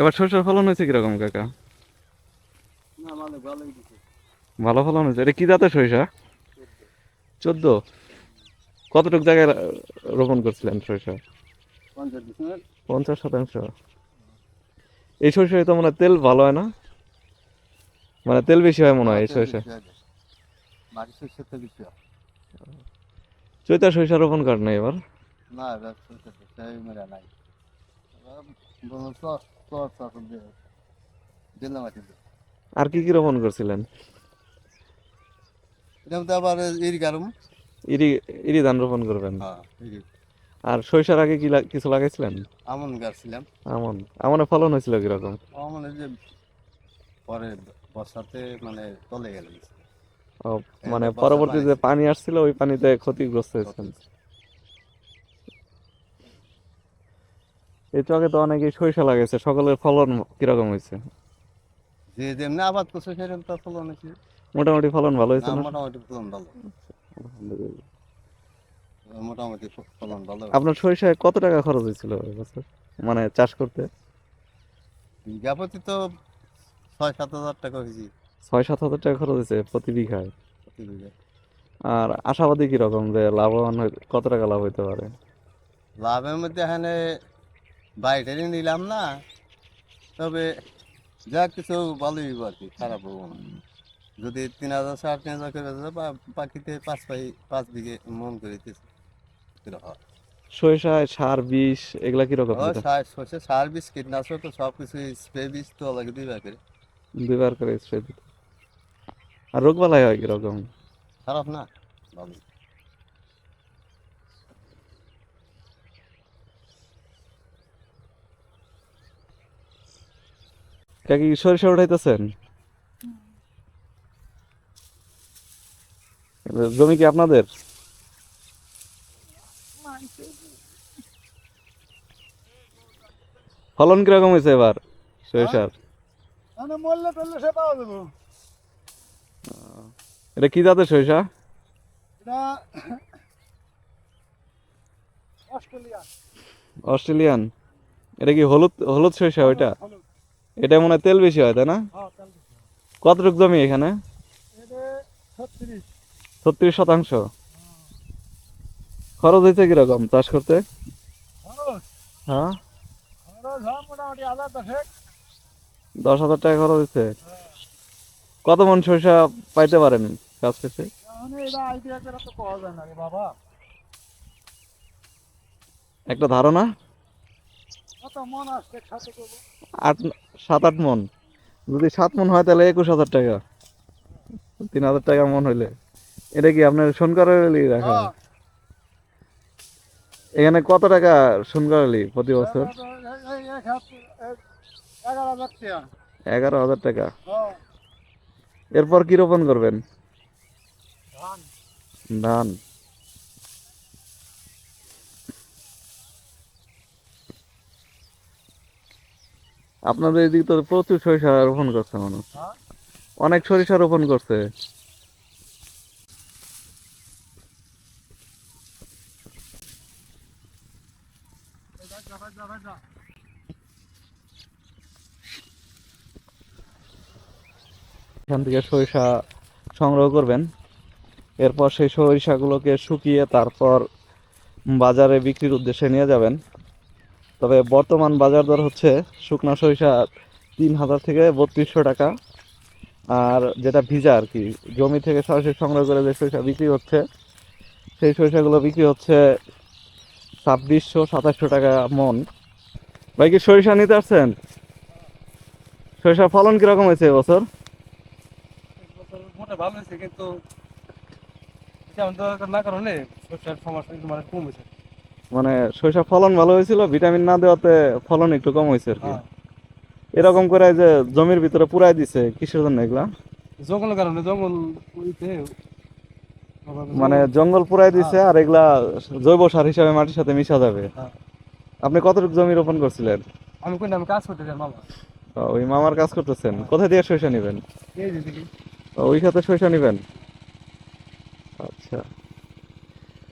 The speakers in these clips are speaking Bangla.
এবার সরষের ফলন হয়েছে কীরকম কাকা? মানে ভালো ফলন হয়েছে? এটা কি জাতের সরিষা? চোদ্দ। কতটুক জায়গায় রোপণ করছিলেন সরিষা? পঞ্চাশ শতাংশ। এই সরিষায় তো মনে তেল ভালো হয় না? মানে তেল বেশি হয় মনে হয় এই সরিষা তো বেশি হয়। চৈতা সরিষা রোপণ করেন না এবার? না এবার তো সেই মেরা নাই। চল চল চল দিলাম আর কি আর কি কি রোপণ করছিলেন? এটা তো আবার এর গারম ইরি ইরি ধান রোপণ করবেন। হ্যাঁ আর সরিষার আগে কি কিছু লাগাইছিলেন? আমন গাছছিলাম আমন। আমনে ফলন হয়েছিল কীরকম? আমন যে পরে বর্ষাতে মানে তলে গেল। ও, মানে বর্ষার পরবর্তী যে পানি- আসছিল ওই পানিতে ক্ষতিগ্রস্ত হয়েছেন। এই চকে তো অনেকে সরিষা লাগাইছে সকলের ফলন কীরকম হয়েছে? যে যেমনি আবাদ করছে সেরকম তো ফলন হয়েছে। মোটামুটি ফলন ভালো হয়েছে মোটামুটি ফলন ভালো। মোটামুটি ফলন ভালো। আপনার সরিষায় কত টাকা খরচ হয়েছিল এবছর মানে চাষ করতে? বিঘাপতি তো ছয় সাত হাজার টাকা হয়েছে। ছয় সাত হাজার টাকা খরচ হয়েছে প্রতি বিঘায়। আর আশাবাদী কীরকম যে লাভবান কত টাকা লাভ হইতে পারে? লাভের মধ্যে এখানে বাইরে নিলাম না তবে যা কিছু ভালোই আর কি খারাপ হব না। যদি তিন হাজার সাড়ে তিন হাজার করে বাকিতে পাঁচ পাই পাঁচ বিঘে মন করে সরিষায় সার বিষ এগুলা কীরকম ও সার বীজ কীটনাশক সব কিছু স্প্রে বিষ তো লাগে দুই করে। দুইবার করে স্প্রে দিতে। আর রোগ বালাই হয় কীরকম খারাপ না ভালো কাকি সরিষা উঠাইতেছেন? জমি কি আপনাদের? ফলন কীরকম হয়েছে এবার সরিষার? মানে মরলে টরলে সে পাওয়া যাব। এটা কি জাতের সরিষা? অস্ট্রেলিয়ান। এটা কি হলুদ হলুদ সরিষা ওইটা? এটা মনে হয় তেল বেশি হয় তাই না? কতটুক জমি এখানে? ছত্রিশ। শতাংশ। খরচ হয়েছে কীরকম চাষ করতে? হ্যাঁ। হয় দশ হাজার টাকা খরচ হয়েছে? কত মন সরিষা পাইতে পারেন কাজ শেষে একটা ধারণা? মন আট সাত আট মন। যদি সাত মন হয় তাহলে একুশ হাজার টাকা। তিন হাজার টাকা মন হইলে। এটা কি আপনার সনকারালি রাখা? হ্যাঁ। এখানে কত টাকা সনকারালি প্রতি বছর? এগারো হাজার টাকা এগারো হাজার টাকা হ্যাঁ এরপর কি রোপণ করবেন? ধান। আপনাদের এদিকে তো প্রচুর সরিষা রোপণ করছে মানুষ হ্যাঁ। অনেক সরিষা রোপণ করছে এটা যাবে যাবে যা এখান থেকে সরিষা সংগ্রহ করবেন। এরপর সেই সরিষাগুলোকে শুকিয়ে তারপর বাজারে বিক্রির উদ্দেশ্যে নিয়ে যাবেন। তবে বর্তমান বাজার দর হচ্ছে শুকনা সরিষা তিন হাজার থেকে বত্রিশশো টাকা। আর যেটা ভিজা আর কি, জমি থেকে সরাসরি সংগ্রহ করে যে সরিষা বিক্রি হচ্ছে, সেই সরিষাগুলো বিক্রি হচ্ছে ছাব্বিশশো সাতাশশো টাকা মন। ভাই কি সরিষা নিতে আসছেন? সরিষার ফলন কীরকম হয়েছে এবছর মোটা ভালো হয়েছে কিন্তু দরকার না কারণে শস্যের সমস্যা কিন্তু মানে কম হয়েছে। মানে সরিষা ফলন ভালো হয়েছিল ভিটামিন না দেওয়াতে ফলন একটু কম হয়েছে আর কি। হ্যাঁ। এরকম করে যে জমির ভিতরে পুরাই দিছে কিসের জন্য এগুলা? জঙ্গলের কারণে জঙ্গল মানে জঙ্গল পুরাই দিছে আর এগুলা জৈব সার হিসাবে মাটির সাথে মিশা যাবে। হ্যাঁ। আপনি কতটুকু জমি রোপণ করছিলেন? আমি কই না আমি কাজ করতে চাই মামা। ও, ওই মামার কাজ করতেছেন। কোথায় দিয়ে সরিষা নেবেন? ওই সাথে সরিষা নেবেন? আচ্ছা।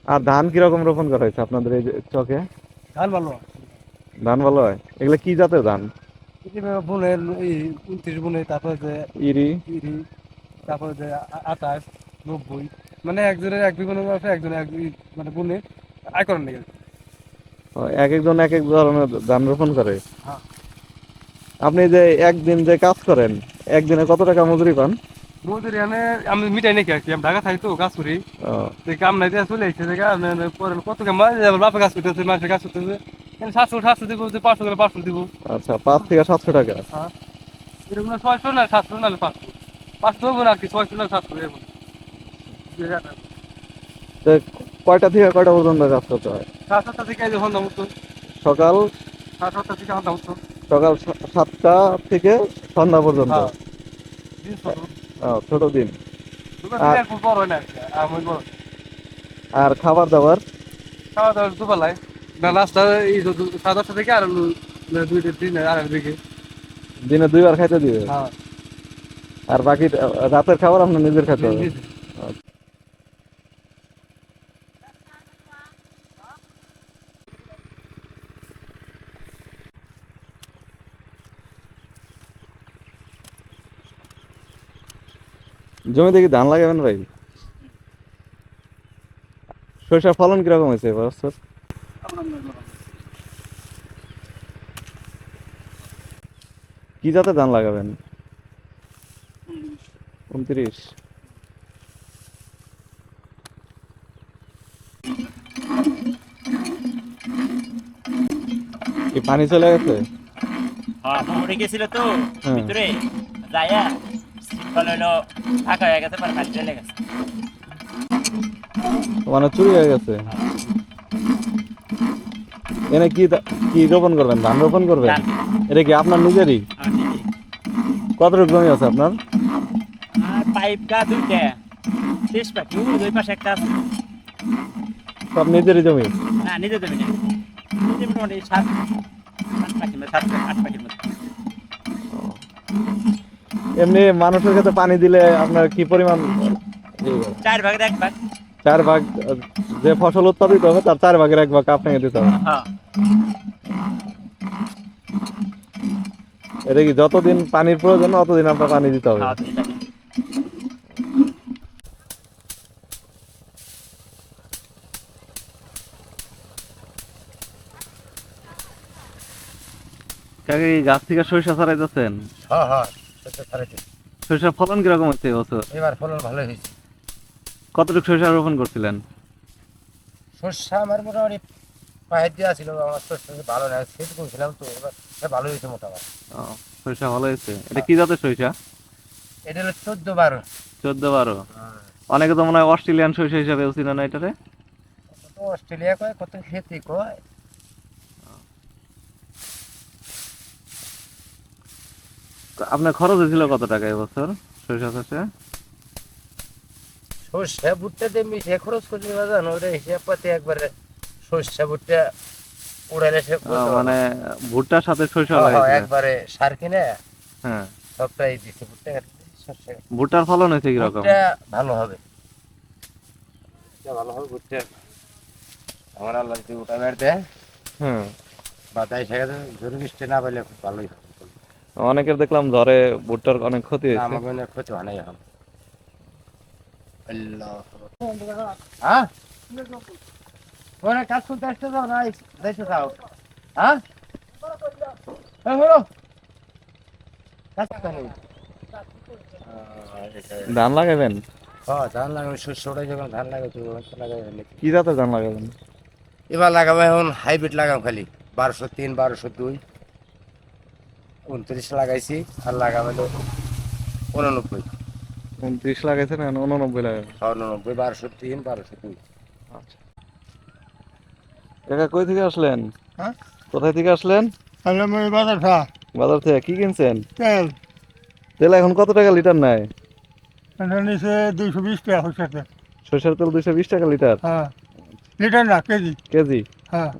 আর ধান কীরকম রোপণ করা হয়েছে আপনাদের এই চকে? ধান ভালো। ধান ভালো হয়? এগুলো কি জাতের ধান? বুনে এই উনত্রিশ বুনে তারপরে যে ইরি। ইরি তারপরে যে আঠাশ নব্বই মানে একজনের এক বিঘনের আছে একজনের এক মানে বুনে আয় করেন নাকি এক একজন এক এক ধরনের ধান রোপণ করে? হ্যাঁ। আপনি যে একদিন যে কাজ করেন একদিনে কত টাকা মজুরি পান? আমি মিটাই নাকি আর কি আমি ঢাকা থাকি তো করি কাম নাই দিয়ে চলে আসছে পরে কত কাম বাপে কাজ করতেছে মানুষের কাজ করতেছে সাতশো সাতশো দিব পাঁচশো গেলে পাঁচশো দিব। আচ্ছা পাঁচ থেকে সাতশো টাকা। এরকম ছয়শো না সাতশো না পাঁচশো। পাঁচশো হবে না আর কি ছয়শো না সাতশো এরকম তো কয়টা থেকে কয়টা পর্যন্ত কাজ করতে হয়? সাত সাতটা থেকে এই সন্ধ্যা মতো। সকাল? সাত সাতটা থেকে সন্ধ্যা মতো। সকাল সাতটা থেকে সন্ধ্যা পর্যন্ত? হ্যাঁ। ছোট দিন আর- খাবার দাবার? খাওয়া দাওয়া দুবেলায়। না নাস্তা এই সাড়ে দশটা থেকে আর দুই দিন তিন আড়াই দিকে দিনে দুইবার খাইতে দিবে? হ্যাঁ। আর বাকি রাতের খাবার আপনার নিজের খাইতে হবে? জমিতে কি ধান লাগাবেন ভাই? সরিষার ফলন কীরকম হয়েছে বছর? কি জাতের ধান লাগাবেন? উনত্রিশ। কি পানি চলে গেছে? হ্যাঁ গেছিল তো হ্যাঁ। ভিতরে। যায়া হলো হয়ে গেছে পরে পানি চলে গেছে। মানে চুরি হয়ে গেছে? এনে কি কি রোপণ করবেন? ধান রোপণ করবেন? এটা কি আপনার নিজেরই? আমার দিদি। কতটুকু জমি আছে আপনার? আর পাইপ গা দুইটা। শেষ পাখি দুই পাশে একটা আছে। সব নিজেরই জমি? না নিজে দেবে না নিজে মোটামুটি সাত সাত পাখির মধ্যে সাত আট পাখির মধ্যে। এমনি মানুষের কাছে পানি দিলে আপনার কি পরিমাণ? চার ভাগের এক ভাগ। চার ভাগ যে ফসল উৎপাদিত হবে তার চার ভাগের এক ভাগ আপনাকে দিতে হবে। হ্যাঁ। এটা কি যতদিন পানির প্রয়োজন অতদিন আপনার পানি দিতে হবে। খাওয়া কাকে গাছ থেকে সরিষা ছাড়াইতেছেন? হ্যাঁ হ্যাঁ। সরিষার ফলন কীরকম হচ্ছে এবছর এবার ফলন ভালো হয়েছে। কতটুকু সরিষা রোপণ করছিলেন? সর্ষা আমার মোটামুটি পায়ের দেওয়া ছিল আমার সর্ষা ভালো না সেট করেছিলাম তো এবার ভালো হয়েছে মোটামুটি। ও, সরিষা ভালো হয়েছে। এটা কি জাতের সরিষা? এটা হলো চোদ্দ বারো। চোদ্দ বারো। অনেকে তো মনে হয় অস্ট্রেলিয়ান সরিষা হিসাবে ছিল না এটারে অস্ট্রেলিয়া কয় কত খেতে কয়? আপনার খরচ হয়েছিল কত টাকা এবছর সরিষা চাষে? সর্ষা ভুট্টা দিয়ে মিশে খরচ করতে বাজান ওটা হিসাব পাতে একবারে সর্ষা ভুট্টা উড়াইলে সে মানে ভুট্টার সাথে সরিষা হ্যাঁ, হ্যাঁ, একবারে সার কিনে হ্যাঁ। সবটাই দিচ্ছে ভুট্টা ভুট্টার ফলন হয়েছে কীরকম? ভুট্টা ভালো হবে। ভুট্টা ভালো হবে ভুট্টা আমার আল্লাহ যদি দেয় হ্যাঁ বাতাই শেখা ঝড় বৃষ্টি না পেলে খুব ভালোই হবে। অনেকের দেখলাম ঝড়ে ভুট্টার অনেক ক্ষতি হয়েছে। মনে হয় ক্ষতি হয় নাই এখন। আল্লাহ। হ্যাঁ? ওরা কাজ করতে আসতে যাও না যাইতে যাও হ্যাঁ? হ্যাঁ ধান লাগাবেন? হ্যাঁ ধান লাগাবে শস্যটা যখন ধান লাগাবে তখন কি জাতের ধান লাগাবেন? এবার লাগাবো এখন হাইব্রিড লাগাম খালি বারোশো তিন বারোশো দুই। উনত্রিশ লাগাইছি আর লাগাবে তো উননব্বই। উনত্রিশ লাগাইছেন এখন উননব্বই লাগাবেন উননব্বই বারোশো তিন বারোশো দুই আচ্ছা। কাকা কই থেকে আসলেন? হ্যাঁ? কোথায় থেকে আসলেন? আমি বাজার থেকে। কি কিনছেন? তেল। তেল এখন কত টাকা লিটার নেয়? এটা নিচে দুইশো বিশ টাকা হচ্ছে সরষের তেল দুইশো বিশ টাকা লিটার? হ্যাঁ। লিটার না কেজি। কেজি? হ্যাঁ।